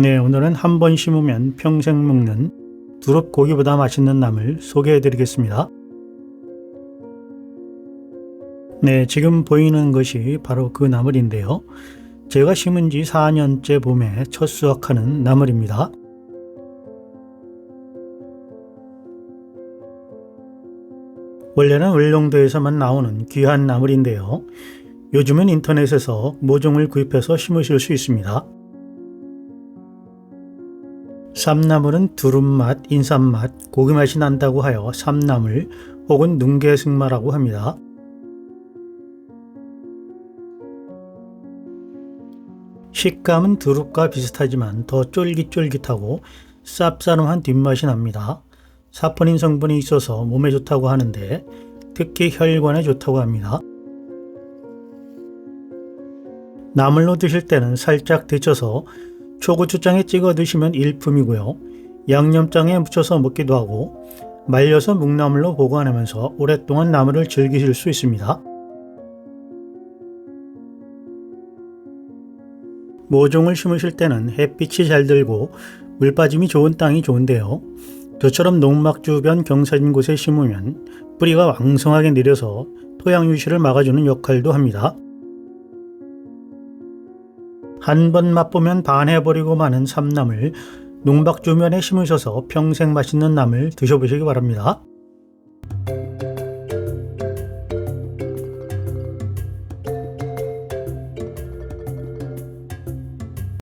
네, 오늘은 한 번 심으면 평생 먹는 두릅 고기보다 맛있는 나물 소개해 드리겠습니다. 네, 지금 보이는 것이 바로 그 나물인데요. 제가 심은 지 4년째 봄에 첫 수확하는 나물입니다. 원래는 울릉도에서만 나오는 귀한 나물인데요. 요즘은 인터넷에서 모종을 구입해서 심으실 수 있습니다. 쌈나물은 두릅맛, 인삼맛, 고기맛이 난다고 하여 쌈나물 혹은 눈개승마라고 합니다. 식감은 두릅과 비슷하지만 더 쫄깃쫄깃하고 쌉싸름한 뒷맛이 납니다. 사포닌 성분이 있어서 몸에 좋다고 하는데 특히 혈관에 좋다고 합니다. 나물로 드실 때는 살짝 데쳐서 초고추장에 찍어 드시면 일품이고요. 양념장에 묻혀서 먹기도 하고 말려서 묵나물로 보관하면서 오랫동안 나물을 즐기실 수 있습니다. 모종을 심으실 때는 햇빛이 잘 들고 물 빠짐이 좋은 땅이 좋은데요. 저처럼 농막 주변 경사진 곳에 심으면 뿌리가 왕성하게 내려서 토양 유실을 막아주는 역할도 합니다. 한 번 맛보면 반해버리고 마는 삼나물 농박 주변에 심으셔서 평생 맛있는 나물 드셔보시기 바랍니다.